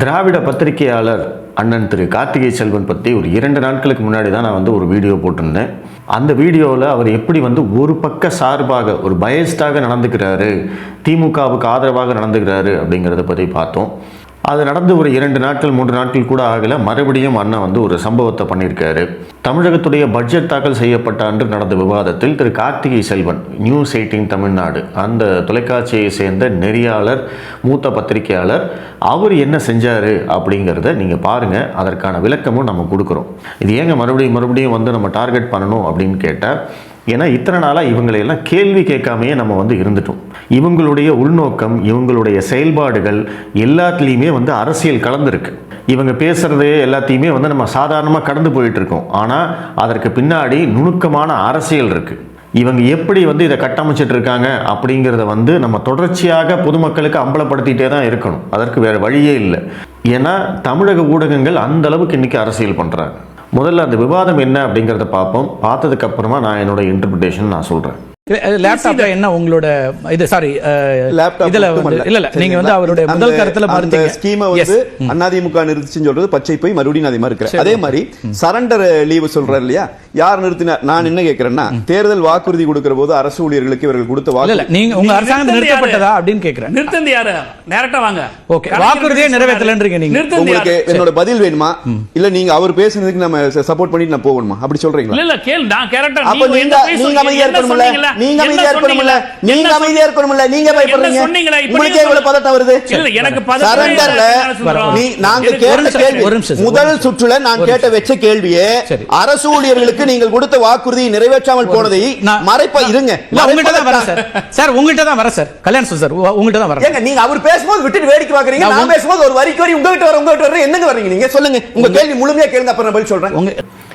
திராவிட பத்திரிகையாளர் அண்ணன் திரு கார்த்திகை செல்வன் பற்றி ஒரு இரண்டு நாட்களுக்கு முன்னாடி தான் நான் வந்து ஒரு வீடியோ போட்டிருந்தேன். அந்த வீடியோவில் அவர் எப்படி வந்து ஒரு பக்க சார்பாக ஒரு பயஸ்டாக நடந்துக்கிறாரு திமுகவுக்கு ஆதரவாக நடந்துக்கிறாரு அப்படிங்கிறத பற்றி பார்த்தோம். அது நடந்து ஒரு இரண்டு நாட்கள் மூன்று நாட்கள் கூட ஆகல. மறுபடியும் அண்ணன் வந்து ஒரு சம்பவத்தை பண்ணியிருக்காரு. தமிழகத்துடைய பட்ஜெட் தாக்கல் செய்யப்பட்ட அன்று நடந்த விவாதத்தில் திரு கார்த்திகை செல்வன் நியூஸ் எயிட்டீன் தமிழ்நாடு அந்த தொலைக்காட்சியை சேர்ந்த நெறியாளர் மூத்த பத்திரிகையாளர் அவர் என்ன செஞ்சார் அப்படிங்கிறத நீங்கள் பாருங்கள் அதற்கான விளக்கமும் நம்ம கொடுக்குறோம். இது ஏங்க மறுபடியும் மறுபடியும் வந்து நம்ம டார்கெட் பண்ணணும் அப்படின்னு கேட்டால் ஏன்னா இத்தனை நாளாக இவங்களையெல்லாம் கேள்வி கேட்காமையே நம்ம வந்து இருந்துட்டோம். இவங்களுடைய உள்நோக்கம் இவங்களுடைய செயல்பாடுகள் எல்லாத்துலேயுமே வந்து அரசியல் கலந்துருக்கு. இவங்க பேசுகிறதே எல்லாத்தையுமே வந்து நம்ம சாதாரணமாக கடந்து போயிட்டுருக்கோம். ஆனால் அதற்கு பின்னாடி நுணுக்கமான அரசியல் இருக்குது இவங்க எப்படி வந்து இதை கட்டமைச்சிட்டு இருக்காங்க அப்படிங்கிறத வந்து நம்ம தொடர்ச்சியாக பொதுமக்களுக்கு அம்பலப்படுத்திகிட்டே தான் இருக்கணும். அதற்கு வேறு வழியே இல்லை. ஏன்னா தமிழக ஊடகங்கள் அந்த அளவுக்கு இன்னைக்கு அரசியல் பண்ணுறாங்க முதல்ல அந்த விவாதம் என்ன அப்படிங்கிறத பார்ப்போம். பார்த்ததுக்கு அப்புறமா நான் என்னோட இன்டர்பிரிட்டேஷன் நான் சொல்கிறேன் லேப்டாப்ல என்ன உங்களோட இது சாரி லேப்டாப் இதுல இல்ல இல்ல நீங்க வந்து அவருடைய முதல் கருத்துல அந்த ஸ்கீமை. வந்து அதிமுக நிறுத்துச்சுன்னு சொல்றது பச்சை போய் மறுபடியும் நான் அதை மறுக்கிறேன். அதே மாதிரி சரண்டர் லீவு சொல்றாரு இல்லையா? யார் நிறுத்தினார் நான் என்ன கேட்கிறேன்னா தேர்தல் வாக்குறுதி கொடுக்கிற போது அரசு ஊழியர்களுக்கு இவர்கள் கொடுத்த வாக்கு நீங்க உங்க அரசாங்கம் நிறுத்தப்பட்டதா? அப்படின்னு கேக்குறேன். நிறுத்தந்து யாரு? நேரட்டா வாங்க. Okay. வாக்குறுதியே நிறைவேற்றலைன்றீங்க நீங்க. உங்களுக்கு? என்னோட பதில் வேணுமா? இல்ல நீங்க அவர் பேசுனதுக்கு நம்ம சப்போர்ட் பண்ணிட்டு நான் போகணுமா? அப்படி சொல்றீங்களா? இல்ல இல்ல கேள் நான் கேரக்டர் அப்ப நீங்க நீங்க அமைதியா இருக்கணும்ல? நீங்க அமைதியா இருக்கணும்ல? நீங்க அமைதியா இருக்கணும்ல? நீங்க பயப்படுறீங்க உங்களுக்கே இவ்வளவு பதட்டம் வருது. இல்ல எனக்கு பதட்டம் சரண்டர்ல? நீ நாங்க கேட்ட கேள்வி முதல். சுற்றுல நான் கேட்ட வச்ச கேள்வியே. அரசு ஊழியர்களுக்கு நீங்கள் கொடுத்த வாக்குறுதியை நிறைவேற்றாமல் போனதை நான்- மறைப்ப இருங்க. உங்ககிட்ட தான் வரேன் சார். சார் உங்ககிட்ட தான் வரேன் சார். கல்யாண் சார் உங்ககிட்ட தான் வரேன் ஏங்க நீங்க அவர் பேசும்போது விட்டுட்டு வேடிக்கை பாக்குறீங்க நான் பேசும்போது ஒரு வரிக்கு வரி உங்ககிட்ட வர உங்ககிட்ட வர என்னங்க வர்றீங்க நீங்க? சொல்லுங்க. உங்க கேள்வி முழுமையா கேளுங்க அப்புறம் நான் பதில் சொல்றேன். உங்க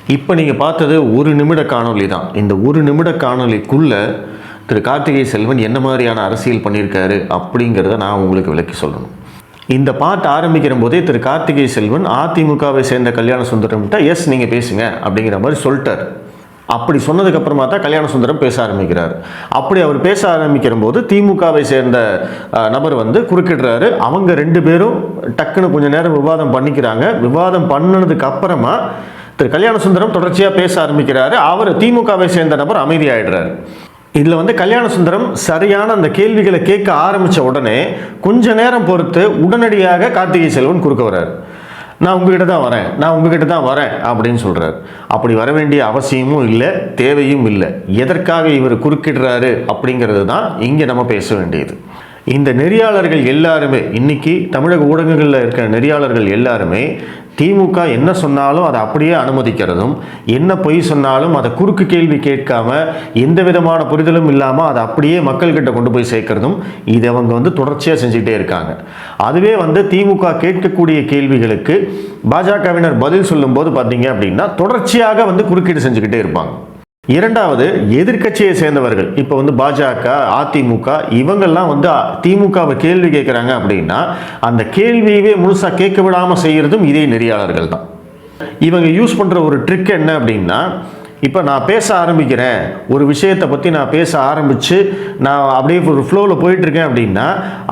இப்போ நீங்கள் பார்த்தது ஒரு நிமிட காணொளி தான். இந்த ஒரு நிமிட காணொளிக்குள்ள திரு கார்த்திகை செல்வன் என்ன மாதிரியான அரசியல் பண்ணியிருக்காரு அப்படிங்கிறத நான் உங்களுக்கு விளக்கி சொல்லணும். இந்த பாட்டு ஆரம்பிக்கிற போதே திரு கார்த்திகை செல்வன் அதிமுகவை சேர்ந்த கல்யாண சுந்தரம்கிட்ட எஸ் நீங்கள் பேசுங்க அப்படிங்கிற மாதிரி சொல்லிட்டார். அப்படி சொன்னதுக்கப்புறமா தான் கல்யாண சுந்தரம் பேச ஆரம்பிக்கிறார். அப்படி அவர் பேச ஆரம்பிக்கிற போது திமுகவை சேர்ந்த நபர் வந்து குறுக்கிடுறாரு. அவங்க ரெண்டு பேரும் டக்குன்னு கொஞ்ச நேரம் விவாதம் பண்ணிக்கிறாங்க. விவாதம் பண்ணினதுக்கு அப்புறமா திரு கல்யாண சுந்தரம் தொடர்ச்சியாக பேச ஆரம்பிக்கிறாரு. அவர் திமுகவை சேர்ந்த நபர் அமைதியாயிடுறாரு. இதில் வந்து கல்யாண சுந்தரம் சரியான அந்த கேள்விகளை கேட்க ஆரம்பித்த உடனே கொஞ்ச நேரம் பொறுத்து உடனடியாக கார்த்திகை செல்வன் குறுக்க வர்றார். நான் உங்ககிட்ட தான் வரேன் நான் உங்ககிட்ட தான் வரேன் அப்படின்னு சொல்கிறார் அப்படி வர வேண்டிய அவசியமும் இல்லை தேவையும் இல்லை. எதற்காக இவர் குறுக்கிடுறாரு அப்படிங்கிறது தான் இங்கே நம்ம பேச வேண்டியது. இந்த நெறியாளர்கள் எல்லாருமே இன்னைக்கு தமிழக ஊடகங்களில் இருக்கிற நெறியாளர்கள் எல்லாருமே திமுக என்ன சொன்னாலும் அதை அப்படியே அனுமதிக்கிறதும் என்ன பொய் சொன்னாலும் அதை குறுக்கு கேள்வி கேட்காம எந்த விதமான புரிதலும் இல்லாமல் அதை அப்படியே மக்கள்கிட்ட கொண்டு போய் சேர்க்கறதும் இதை அவங்க வந்து தொடர்ச்சியாக செஞ்சுக்கிட்டே இருக்காங்க. அதுவே வந்து திமுக கேட்கக்கூடிய கேள்விகளுக்கு பாஜகவினர் பதில் சொல்லும்போது பார்த்தீங்க அப்படின்னா தொடர்ச்சியாக வந்து குறுக்கீடு செஞ்சுக்கிட்டே இருப்பாங்க. இரண்டாவது எதிர்க்கட்சியை சேர்ந்தவர்கள். இப்போ வந்து பாஜக அதிமுக இவங்கெல்லாம் வந்து திமுகவை கேள்வி கேட்குறாங்க அப்படின்னா அந்த கேள்வியவே முழுசாக கேட்க விடாமல் செய்கிறதும் இதே நெறியாளர்கள் தான். இவங்க யூஸ் பண்ணுற ஒரு ட்ரிக் என்ன அப்படின்னா இப்போ நான் பேச ஆரம்பிக்கிறேன். ஒரு விஷயத்தை பற்றி நான் பேச ஆரம்பித்து நான் அப்படியே ஒரு ஃப்ளோவில் போயிட்டுருக்கேன் அப்படின்னா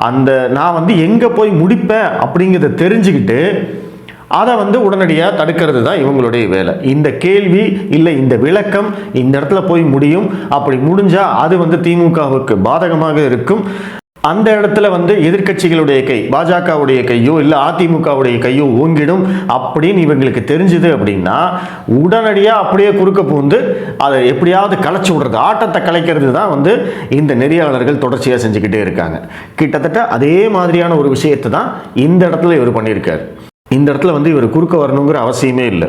அந்த நான் வந்து எங்கே போய் முடிப்பேன் அப்படிங்கிறத தெரிஞ்சுக்கிட்டு அதை வந்து உடனடியாக தடுக்கிறது தான் இவங்களுடைய வேலை. இந்த கேள்வி இல்லை இந்த விளக்கம் இந்த இடத்துல போய் முடியும். அப்படி முடிஞ்சால் அது வந்து திமுகவுக்கு பாதகமாக இருக்கும். அந்த இடத்துல வந்து எதிர்க்கட்சிகளுடைய கை பாஜகவுடைய கையோ இல்லை அதிமுகவுடைய கையோ ஓங்கிடும். அப்படின்னு இவங்களுக்கு தெரிஞ்சுது அப்படின்னா உடனடியாக அப்படியே குறுக்க பூந்து அதை எப்படியாவது கலைச்சி விடுறது ஆட்டத்தை கலைக்கிறது தான் வந்து இந்த நெறியாளர்கள் தொடர்ச்சியாக செஞ்சுக்கிட்டே இருக்காங்க. கிட்டத்தட்ட அதே மாதிரியான ஒரு விஷயத்தை தான் இந்த இடத்துல இவர் பண்ணியிருக்காரு. இந்த இடத்துல வந்து இவர் குறுக்க வரணுங்கிற அவசியமே இல்லை.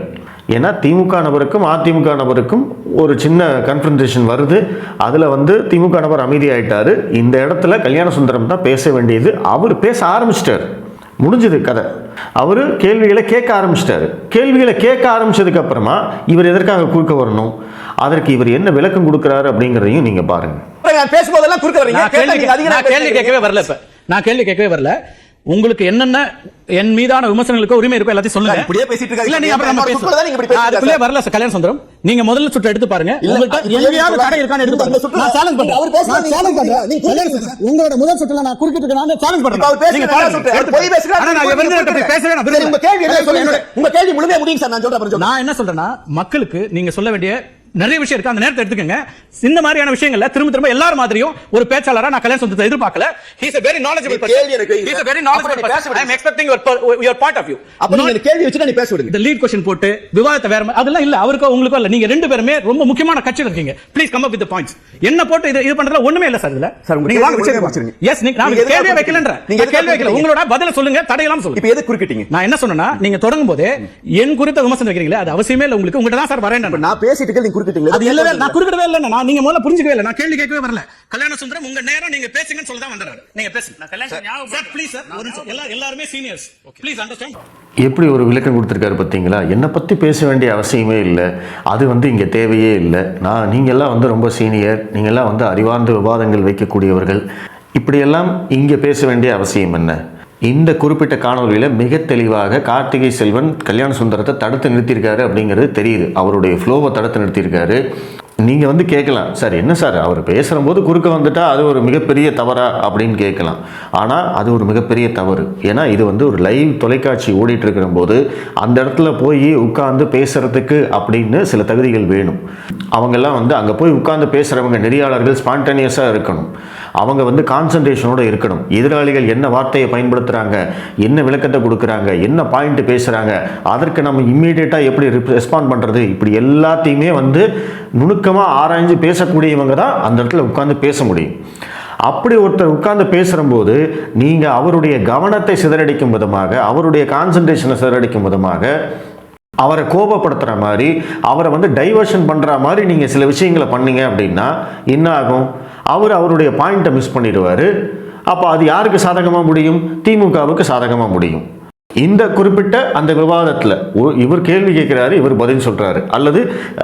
ஏன்னா திமுக நபருக்கும் அதிமுக நபருக்கும் ஒரு சின்ன கன்ஃபரன்சேஷன் வருது. அதில் வந்து திமுக நபர் அமைதியாயிட்டாரு. இந்த இடத்துல கல்யாண சுந்தரம் தான் பேச வேண்டியது. அவர் பேச ஆரம்பிச்சிட்டார். முடிஞ்சது கதை. அவர் கேள்விகளை கேட்க ஆரம்பிச்சிட்டாரு. கேள்விகளை கேட்க ஆரம்பிச்சதுக்கு அப்புறமா இவர் எதற்காக குறுக்க வரணும்? அதற்கு இவர் என்ன விளக்கம் கொடுக்குறாரு அப்படிங்கிறதையும் நீங்கள் பாருங்கள் பேசும்போதெல்லாம் குறுக்க வரீங்க. கேள்வி. கேட்கவே வரல இப்ப. நான் கேள்வி கேட்கவே வரல. உங்களுக்கு என்னென்ன என் மீதான விமர்சனங்களுக்கு உரிமை இருக்கோ எல்லாத்தையும் சொல்லுங்க. இப்படியே பேசிட்டு. இல்ல நீங்க அப்புறம் நம்ம பேசுவோம். அதுக்குள்ளே. வரல சார். கல்யாண சுந்தரம் நீங்க முதல்ல சுற்று எடுத்து பாருங்க. அது எங்கேயாவது தடை இருக்கான்னு எடுத்து பாருங்க. சுற்றுலா- நான் சேலஞ்ச் பண்றேன். அவர் பேசுறது நான் நீங்க சேலஞ்ச் பண்றேன். நீங்க கல்யாண சுந்தரம், உங்களோட முதல் சுற்றுல நான் குறுக்கிட்டு நான் சேலஞ்ச் பண்றேன். அவர் பொய் பேசுறாரு, ஆனா நான் நான் சரி, உங்க கேள்வி என்ன விரும்பல. சொல்லுங்க. உங்க கேள்வி முழுமையா முடியுங்க சார். நான் சொல்றேன். நான் என்ன சொல்றேன்னா மக்களுக்கு நீங்க சொல்ல வேண்டிய நிறைய விஷயம் இருக்கு. அந்த நேரத்தை எடுத்துக்கங்க. இந்த மாதிரியான விஷயங்கள்ல திரும்ப திரும்ப எல்லாரும் மாதிரியும் ஒரு பேச்சாளரா நான் கல்யாண சொந்தத்தை எதிர்பார்க்கல. ஹீஸ் a very knowledgeable நீ person. கேள்வி எனக்கு வைங்க. he's a very அப்புறம் knowledgeable நீ person. பேச விடுங்க. i am expecting your per- your point of view. அப்ப நீங்க கேள்வி வச்சுட்டு நீ பேச விடுங்க. இந்த லீட் கொஸ்டின் போட்டு விவாதத்தை வேற அதெல்லாம் இல்ல. அவருக்கோ உங்களுக்கோ இல்ல. நீங்க ரெண்டு பேருமே ரொம்ப முக்கியமான கட்சியில இருக்கீங்க. Please come up with points என்ன போட்டு இது இது பண்றதுல ஒண்ணுமே இல்ல சார் இதுல. சார், நீங்க வாங்க கேள்வி விஷயத்துக்கு முடிச்சிருங்க. எஸ் நீங்க நான் குறுக்கிட்டீங்க? வைக்கலன்ற. நீங்க கேள்வி வைக்கல? உங்களோட பதில சொல்லுங்க தடையெல்லாம் சொல்லுங்க. இப்ப எது குறுக்கிட்டீங்க நான் என்ன சொன்னேன்னா நீங்க தொடங்கும் போதே என் குறித்த விமர்சனம் வைக்கிறீங்களே அது அவசியமே இல்ல. உங்களுக்கு உங்ககிட்ட தான் சார் வரேன் நான். பேசிட்டு நீங்க குறுக்கிட்டீங்க அது இல்லவே இல்ல. நான் குறுக்கிடவே இல்ல நான் நீங்க முதல்ல புரிஞ்சுக்கவே இல்ல. நான் கேள்வி கேட்கவே வரல. கல்யாண சுந்தரம் உங்க நேரம் நீங்க பேசுங்கன்னு சொல்ல தான் வந்தாரு நீங்க பேசுங்க. நான் கல்யாணம் சார் ப்ளீஸ் சார் ஒரு நிமிஷம். எல்லா எல்லாருமே சீனியர்ஸ் ப்ளீஸ் அண்டர்ஸ்டாண்ட் எப்படி ஒரு விளக்கம் கொடுத்துருக்காரு பார்த்தீங்களா? என்னை பற்றி பேச வேண்டிய அவசியமே இல்லை. அது வந்து இங்கே தேவையே இல்லை. நான் நீங்கள்லாம் வந்து ரொம்ப சீனியர் நீங்கள்லாம் வந்து அறிவார்ந்த விவாதங்கள் வைக்கக்கூடியவர்கள். இப்படியெல்லாம் இங்கே பேச வேண்டிய அவசியம் என்ன? இந்த குறிப்பிட்ட காணொலியில் மிக தெளிவாக கார்த்திகை செல்வன் கல்யாண சுந்தரத்தை தடுத்து நிறுத்தியிருக்காரு அப்படிங்கிறது தெரியுது. அவருடைய ஃப்ளோவை தடுத்து நிறுத்தியிருக்காரு. நீங்கள் வந்து கேட்கலாம் சார் என்ன சார்? அவர் பேசுகிற போது குறுக்க வந்துட்டால் அது ஒரு மிகப்பெரிய தவறா? அப்படின்னு கேட்கலாம். ஆனால் அது ஒரு மிகப்பெரிய தவறு. ஏன்னா இது வந்து ஒரு லைவ் தொலைக்காட்சி ஓடிட்டுருக்கிற போது அந்த இடத்துல போய் உட்கார்ந்து பேசுகிறதுக்கு அப்படின்னு சில தகுதிகள் வேணும். அவங்கெல்லாம் வந்து அங்கே போய் உட்கார்ந்து பேசுகிறவங்க நெறியாளர்கள் ஸ்பான்டேனியஸாக இருக்கணும். அவங்க வந்து கான்சன்ட்ரேஷனோட இருக்கணும். எதிராளிகள் என்ன வார்த்தையை பயன்படுத்துகிறாங்க என்ன விளக்கத்தை கொடுக்குறாங்க? என்ன பாயிண்ட் பேசுகிறாங்க அதற்கு நம்ம இம்மீடியட்டாக எப்படி ரெஸ்பாண்ட் பண்ணுறது இப்படி எல்லாத்தையுமே வந்து நுணுக்கமாக ஆராய்ஞ்சு பேசக்கூடியவங்க தான் அந்த இடத்துல உட்காந்து பேச முடியும். அப்படி ஒருத்தர் உட்கார்ந்து பேசுகிறம்போது நீங்கள் அவருடைய கவனத்தை சிதறடிக்கும் விதமாக அவருடைய கான்சன்ட்ரேஷனை சிதறடிக்கும் விதமாக அவரை கோபப்படுத்துகிற மாதிரி அவரை வந்து டைவர்ஷன் பண்ணுற மாதிரி நீங்கள் சில விஷயங்களை பண்ணீங்க அப்படின்னா என்ன ஆகும்? அவர் அவருடைய பாயிண்ட்டை மிஸ் பண்ணிடுவார். அப்போ அது யாருக்கு சாதகமாக முடியும்? திமுகவுக்கு சாதகமாக முடியும். இந்த குறிப்பிட்ட அந்த விவாதத்தில் இவர் கேள்வி கேட்குறாரு இவர் பதில் சொல்கிறாரு அல்லது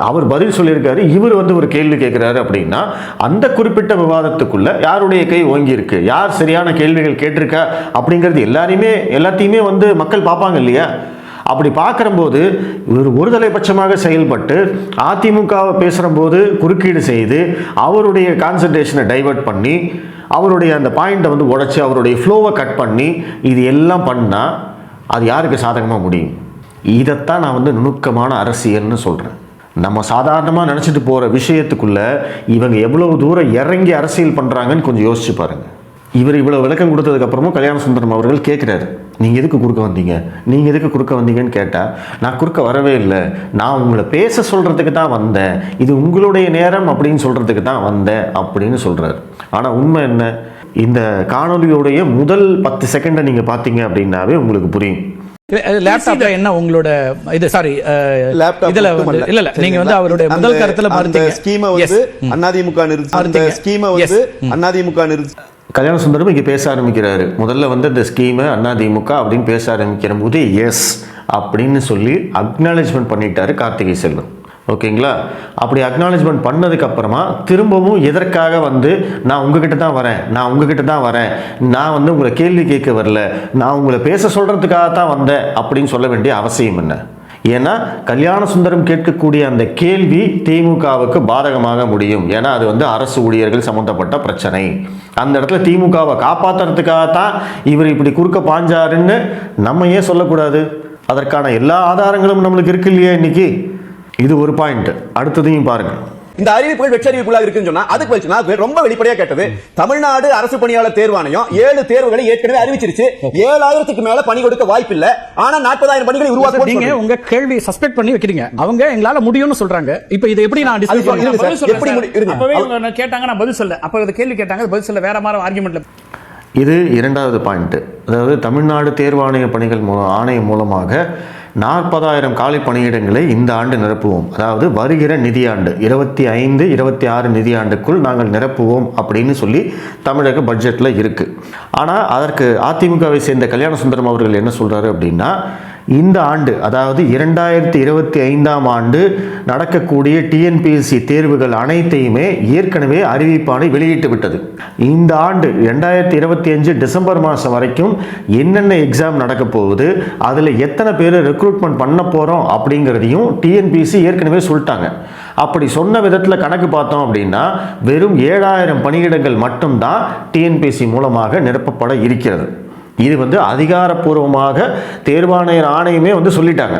அவர் பதில் சொல்லியிருக்காரு இவர் வந்து ஒரு கேள்வி கேட்குறாரு அப்படின்னா அந்த குறிப்பிட்ட விவாதத்துக்குள்ளே யாருடைய கை ஓங்கியிருக்கு? யார் சரியான கேள்விகள் கேட்டிருக்கா? அப்படிங்கிறது எல்லாரையுமே எல்லாத்தையுமே வந்து மக்கள் பார்ப்பாங்க இல்லையா? அப்படி பார்க்குறம்போது இவர் ஒருதலைபட்சமாக செயல்பட்டு அதிமுகவை பேசுகிறம்போது குறுக்கீடு செய்து அவருடைய கான்சன்ட்ரேஷனை டைவர்ட் பண்ணி அவருடைய அந்த பாயிண்ட்டை வந்து உடைச்சி அவருடைய ஃப்ளோவை கட் பண்ணி இது எல்லாம் பண்ணால் அது யாருக்கு சாதகமாக முடியும்? இதைத்தான் நான் வந்து நுணுக்கமான அரசியல்னு சொல்கிறேன் நம்ம சாதாரணமாக நினச்சிட்டு போகிற விஷயத்துக்குள்ளே இவங்க எவ்வளவு தூரம் இறங்கி அரசியல் பண்ணுறாங்கன்னு கொஞ்சம் யோசிச்சு பாருங்க. இவர் இவ்வளோ விளக்கம் கொடுத்ததுக்கப்புறமும் கல்யாண சுந்தரம் அவர்கள் கேட்குறாரு நீங்கள் எதுக்கு குறுக்க வந்தீங்க? நீங்கள் எதுக்கு குறுக்க வந்தீங்கன்னு கேட்டால் நான் குறுக்க வரவே இல்லை. நான் உங்களை பேச சொல்கிறதுக்கு தான் வந்தேன். இது உங்களுடைய நேரம் அப்படின்னு சொல்கிறதுக்கு தான் வந்தேன் அப்படின்னு சொல்கிறாரு ஆனால் உண்மை என்ன? இந்த காணொலியோடைய முதல் பத்து செகண்டை நீங்கள் பார்த்தீங்க அப்படின்னாவே உங்களுக்கு புரியும். லேப்டாப்ல என்ன உங்களோட இது சாரி லேப்டாப் இதுல இல்ல இல்ல நீங்க வந்து அவருடைய முதல் கருத்துல ஸ்கீமை. வந்து அதிமுக நிறுத்தி. ஸ்கீமை. வந்து அதிமுக நிறுத்தி கல்யாண சுந்தரம் இங்கே பேச ஆரம்பிக்கிறாரு. முதல்ல வந்து இந்த ஸ்கீமு அதிமுக அப்படின்னு பேச ஆரம்பிக்கிற போது எஸ் அப்படின்னு சொல்லி அக்னாலேஜ்மெண்ட் பண்ணிட்டாரு கார்த்திகை செல்வன். ஓகேங்களா? அப்படி அக்னாலேஜ்மெண்ட் பண்ணதுக்கப்புறமா திரும்பவும் எதற்காக வந்து நான் உங்ககிட்ட தான் வரேன் நான் உங்ககிட்ட தான் வரேன் நான் வந்து உங்களை கேள்வி கேட்க வரல நான் உங்களை பேச சொல்கிறதுக்காக தான் வந்தேன் அப்படின்னு சொல்ல வேண்டிய அவசியம் என்ன? ஏன்னா கல்யாண சுந்தரம் கேட்கக்கூடிய அந்த கேள்வி திமுகவுக்கு பாதகமாக முடியும். ஏன்னா அது வந்து அரசு ஊழியர்கள் சம்பந்தப்பட்ட பிரச்சனை. அந்த இடத்துல திமுகவை காப்பாற்றுறதுக்காக தான் இவர் இப்படி குறுக்க பாஞ்சாருன்னு நம்ம ஏன் சொல்லக்கூடாது. அதற்கான எல்லா ஆதாரங்களும் நம்மளுக்கு இருக்கு இல்லையா இன்னைக்கு? இது ஒரு பாயிண்ட் அடுத்ததையும் பாருங்கள் இந்த அறிவிப்புகள் வெற்றி அறிவிப்புகளாக இருக்குன்னு சொன்னா அதுக்கு வச்சு நான் ரொம்ப வெளிப்படையா கேட்டது. தமிழ்நாடு அரசு பணியாளர் தேர்வாணையம் ஏழு தேர்வுகளை ஏற்கனவே அறிவிச்சிருச்சு. ஏழாயிரத்துக்கு மேல பணி கொடுக்க வாய்ப்பு இல்ல ஆனா நாற்பதாயிரம் பணிகளை நீங்க உருவாக்க உங்க கேள்வி சஸ்பெக்ட் பண்ணி வைக்கிறீங்க. அவங்க எங்களால முடியும்னு சொல்றாங்க. இப்போ இதை எப்படி நான். பதில் எப்படி கேட்டாங்க நான் பதில் சொல்ல அப்ப இந்த கேள்வி கேட்டாங்க பதில் சொல்ல வேற மாதிரி ஆர்குமெண்ட்ல இது இரண்டாவது பாயிண்ட் அதாவது தமிழ்நாடு தேர்வாணைய பணிகள் மூலம் ஆணையம் மூலமாக நாற்பதாயிரம் காலி பணியிடங்களை இந்த ஆண்டு நிரப்புவோம். அதாவது வருகிற நிதியாண்டு இருபத்தி ஐந்து இருபத்தி ஆறு நிதியாண்டுக்குள் நாங்கள் நிரப்புவோம் அப்படின்னு சொல்லி தமிழக பட்ஜெட்டில் இருக்குது ஆனால் அதற்கு அதிமுகவை சேர்ந்த கல்யாண சுந்தரம் அவர்கள் என்ன சொல்கிறாரு அப்படின்னா இந்த ஆண்டு அதாவது இரண்டாயிரத்தி இருபத்தி ஐந்தாம் ஆண்டு நடக்கக்கூடிய டிஎன்பிஎஸ்சி தேர்வுகள் அனைத்தையுமே ஏற்கனவே அறிவிப்பானை வெளியிட்டு விட்டது. இந்த ஆண்டு ரெண்டாயிரத்தி இருபத்தி அஞ்சு டிசம்பர் மாதம் வரைக்கும் என்னென்ன எக்ஸாம் நடக்க போகுது அதில் எத்தனை பேர் ரெக்ரூட்மெண்ட் பண்ண போகிறோம் அப்படிங்கிறதையும் டிஎன்பிஎஸ்சி ஏற்கனவே சொல்லிட்டாங்க. அப்படி சொன்ன விதத்தில் கணக்கு பார்த்தோம் அப்படின்னா வெறும் ஏழாயிரம் பணியிடங்கள் மட்டும்தான் டிஎன்பிஎஸ்சி மூலமாக நிரப்பப்பட இருக்கிறது. இது வந்து அதிகாரப்பூர்வமாக தேர்வாணையர் ஆணையமே வந்து சொல்லிட்டாங்க.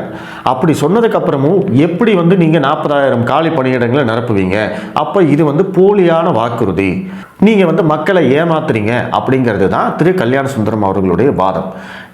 அப்படி சொன்னதுக்கப்புறமும் எப்படி வந்து நீங்கள் நாற்பதாயிரம் காலி பணியிடங்களை நிரப்புவீங்க? அப்போ இது வந்து போலியான வாக்குறுதி. நீங்கள் வந்து மக்களை ஏமாத்துறீங்க அப்படிங்கிறது தான் திரு கல்யாண சுந்தரம் அவர்களுடைய வாதம்.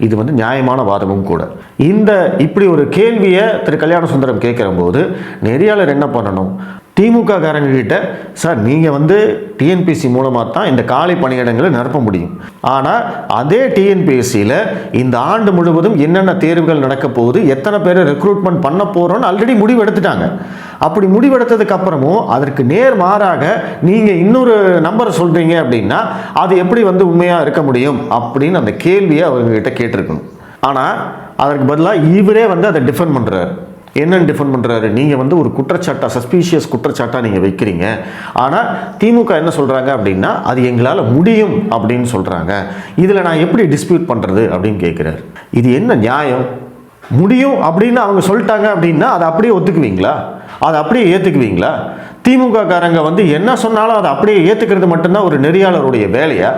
இது வந்து நியாயமான வாதமும் கூட. இந்த இப்படி ஒரு கேள்வியை திரு கல்யாண சுந்தரம் கேட்குற போது நெறியாளர் என்ன பண்ணணும்? திமுக காரங்ககிட்ட சார் நீங்கள் வந்து டிஎன்பிஎஸ்சி மூலமாக தான் இந்த காலை பணியிடங்களை நிரப்ப முடியும். ஆனால் அதே டிஎன்பிஎஸ்சியில் இந்த ஆண்டு முழுவதும் என்னென்ன தேர்வுகள் நடக்க போகுது எத்தனை பேரை ரெக்ரூட்மெண்ட் பண்ண போகிறோன்னு ஆல்ரெடி முடிவு எடுத்துட்டாங்க. அப்படி முடிவெடுத்ததுக்கு அப்புறமும் அதற்கு நேர் மாறாக நீங்கள் இன்னொரு நம்பரை சொல்கிறீங்க அப்படின்னா அது எப்படி வந்து உண்மையாக இருக்க முடியும்? அப்படின்னு அந்த கேள்வியை அவங்ககிட்ட கேட்டிருக்கணும். ஆனால் அதற்கு பதிலாக இவரே வந்து அதை டிஃபெண்ட் பண்ணுறாரு என்னன்னு டிஃபெண்ட் பண்ணுறாரு நீங்கள் வந்து ஒரு குற்றச்சாட்டாக சஸ்பீஷியஸ் குற்றச்சாட்டாக நீங்கள் வைக்கிறீங்க. ஆனால் திமுக என்ன சொல்கிறாங்க அப்படின்னா அது எங்களால் முடியும் அப்படின்னு சொல்கிறாங்க இதில் நான் எப்படி டிஸ்பியூட் பண்ணுறது அப்படின்னு கேட்குறாரு இது என்ன நியாயம்? முடியும் அப்படின்னு அவங்க சொல்லிட்டாங்க அப்படின்னா அதை அப்படியே ஒத்துக்குவீங்களா? அதை அப்படியே ஏற்றுக்குவீங்களா திமுக காரங்க வந்து என்ன சொன்னாலும் அதை அப்படியே ஏற்றுக்கிறது மட்டும்தான் ஒரு நெறியாளருடைய வேலையா?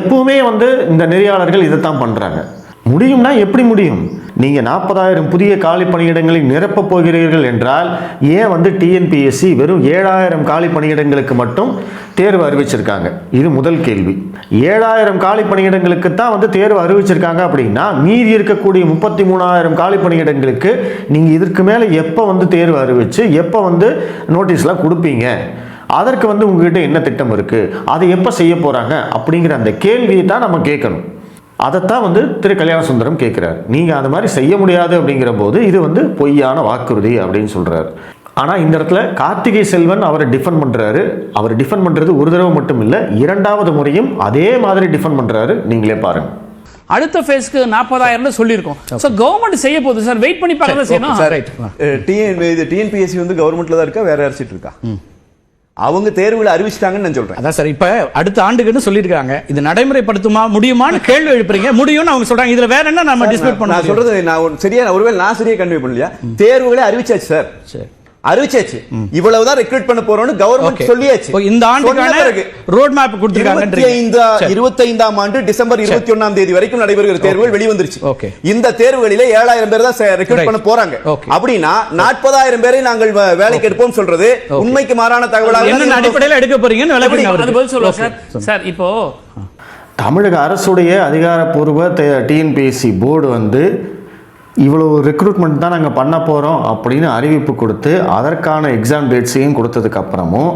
எப்பவுமே வந்து இந்த நெறியாளர்கள் இதைத்தான் பண்ணுறாங்க முடியும்னா எப்படி முடியும்? நீங்கள் நாற்பதாயிரம் புதிய காலி பணியிடங்களை நிரப்பப் போகிறீர்கள் என்றால் ஏன் வந்து டிஎன்பிஎஸ்சி வெறும் ஏழாயிரம் காலி பணியிடங்களுக்கு மட்டும் தேர்வு அறிவிச்சிருக்காங்க. இது முதல் கேள்வி. ஏழாயிரம் காலி பணியிடங்களுக்கு தான் வந்து தேர்வு அறிவிச்சிருக்காங்க அப்படின்னா மீதி இருக்கக்கூடிய முப்பத்தி மூணாயிரம் காலி பணியிடங்களுக்கு நீங்கள் இதற்கு மேலே எப்போ வந்து தேர்வு அறிவித்து எப்போ வந்து நோட்டீஸ்லாம் கொடுப்பீங்க? அதற்கு வந்து உங்ககிட்ட என்ன திட்டம் இருக்குது அதை எப்போ செய்ய போகிறாங்க அப்படிங்கிற அந்த கேள்வியை தான் நம்ம கேட்கணும். அதைத்தான் வந்து திரு கல்யாண சுந்தரம் கேட்குறாரு. நீங்கள் அந்த மாதிரி செய்ய முடியாது அப்படிங்கிற போது இது வந்து பொய்யான வாக்குறுதி அப்படின்னு சொல்கிறாரு ஆனால் இந்த இடத்துல கார்த்திகை செல்வன் அவரை டிஃபெண்ட் பண்ணுறாரு அவர் டிஃபெண்ட் பண்ணுறது ஒரு தடவை மட்டும் இல்லை இரண்டாவது முறையும் அதே மாதிரி டிஃபெண்ட் பண்ணுறாரு நீங்களே பாருங்கள் அடுத்த ஃபேஸ்க்கு நாற்பதாயிரம்னு சொல்லியிருக்கோம். ஸோ கவர்மெண்ட் செய்ய போகுது சார் வெயிட் பண்ணி பார்க்க தான் செய்யணும்? Sir right. டிஎன் இது டிஎன்பிஎஸ்சி வந்து கவர்மெண்ட்ல தான் இருக்கா? வேற அரசிட்டு இருக்கா? அவங்க தேர்வுல அறிவிச்சிட்டாங்கன்னு நான் சொல்றேன். அதான் சார் இப்ப அடுத்த ஆண்டுக்குன்னு சொல்லியிருக்காங்க. இது நடைமுறைப்படுத்துமா முடியுமான்னு கேள்வி எழுப்புறீங்க. முடியும்னு அவங்க சொல்றாங்க. இதுல வேற என்ன நம்ம டிஸ்பியூட் பண்ண? சொல்றது நான் சரியா ஒருவேளை நான் சரியா கன்வே பண்ணலையா தேர்வுகளை அறிவிச்சாச்சு சார். சரி. அறிவிச்சாச்சு. இவ்வளவுதான் ரெக்ரூட் பண்ண போறோம்னு கவர்மெண்ட். சொல்லியாச்சு. இப்போ இந்த ஆண்டுக்கான பிறகு ரோட் மேப் சரி. இருபத்தைந்தாம் ஆண்டு டிசம்பர் இருபத்தி ஒண்ணாம் தேதி வரைக்கும் நடைபெறுகிற தேர்வுகள் வெளிவந்துருச்சு. இந்த தேர்வுகளிலே ஏழாயிரம் பேர் தான் ரெக்ரூட். பண்ண போறாங்க. அப்படின்னா நாற்பதாயிரம் பேரை நாங்கள் வேலைக்கு எடுப்போம் சொல்றது உண்மைக்கு மாறான தகவலாக என்னென்ன அடிப்படையில் எடுக்க போறீங்கன்னு சார். இப்போ தமிழக அரசுடைய அதிகாரப்பூர்வ டிஎன்பிஎஸ்சி போர்டு வந்து இவ்வளோ ரெக்ரூட்மெண்ட் தான் நாங்கள் பண்ண போகிறோம் அப்படின்னு அறிவிப்பு கொடுத்து அதற்கான எக்ஸாம் டேட்ஸையும் கொடுத்ததுக்கப்புறமும்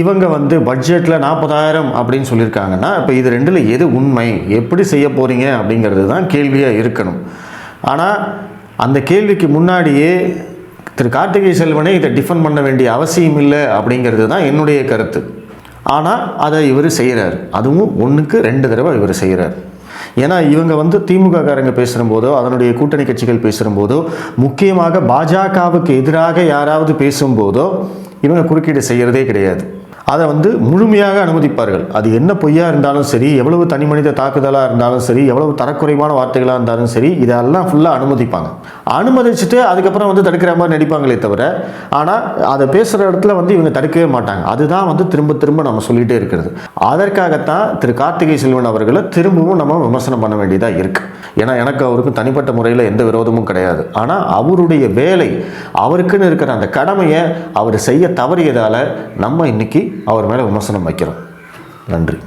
இவங்க வந்து பட்ஜெட்டில் நாற்பதாயிரம் அப்படின்னு சொல்லியிருக்காங்கன்னா இப்போ இது ரெண்டில் எது உண்மை? எப்படி செய்ய போகிறீங்க அப்படிங்கிறது தான் கேள்வியாக இருக்கணும். ஆனால் அந்த கேள்விக்கு முன்னாடியே திரு கார்த்திகை செல்வனே இதை டிஃபன் பண்ண வேண்டிய அவசியம் இல்லை அப்படிங்கிறது தான் என்னுடைய கருத்து. ஆனால் அதை இவர் செய்கிறார் அதுவும் ஒன்றுக்கு ரெண்டு தடவை இவர் செய்கிறார் ஏன்னா இவங்க வந்து திமுக காரங்க பேசுகிறம்போதோ அதனுடைய கூட்டணி கட்சிகள் பேசுகிறபோதோ முக்கியமாக பாஜகவுக்கு எதிராக யாராவது பேசும்போதோ இவங்க குறுக்கீடு செய்கிறதே கிடையாது. அதை வந்து முழுமையாக அனுமதிப்பார்கள். அது என்ன பொய்யாக இருந்தாலும் சரி எவ்வளவு தனி மனித தாக்குதலாக இருந்தாலும் சரி எவ்வளவு தரக்குறைவான வார்த்தைகளாக இருந்தாலும் சரி இதெல்லாம் ஃபுல்லாக அனுமதிப்பாங்க. அனுமதிச்சுட்டு அதுக்கப்புறம் வந்து தடுக்கிற மாதிரி நடிப்பாங்களே தவிர ஆனால் அதை பேசுகிற இடத்துல வந்து இவங்க தடுக்கவே மாட்டாங்க. அதுதான் வந்து திரும்ப திரும்ப நம்ம சொல்லிகிட்டே இருக்கிறது. அதற்காகத்தான் திரு கார்த்திகை செல்வன் அவர்களை திரும்பவும் நம்ம விமர்சனம் பண்ண வேண்டியதாக இருக்குது ஏன்னா எனக்கு அவருக்கும் தனிப்பட்ட முறையில் எந்த விரோதமும் கிடையாது. ஆனால் அவருடைய வேலை அவருக்குன்னு இருக்கிற அந்த கடமையை அவர் செய்ய தவறியதால் நம்ம இன்றைக்கி அவர் மேலே விமர்சனம் வைக்கிறோம். நன்றி.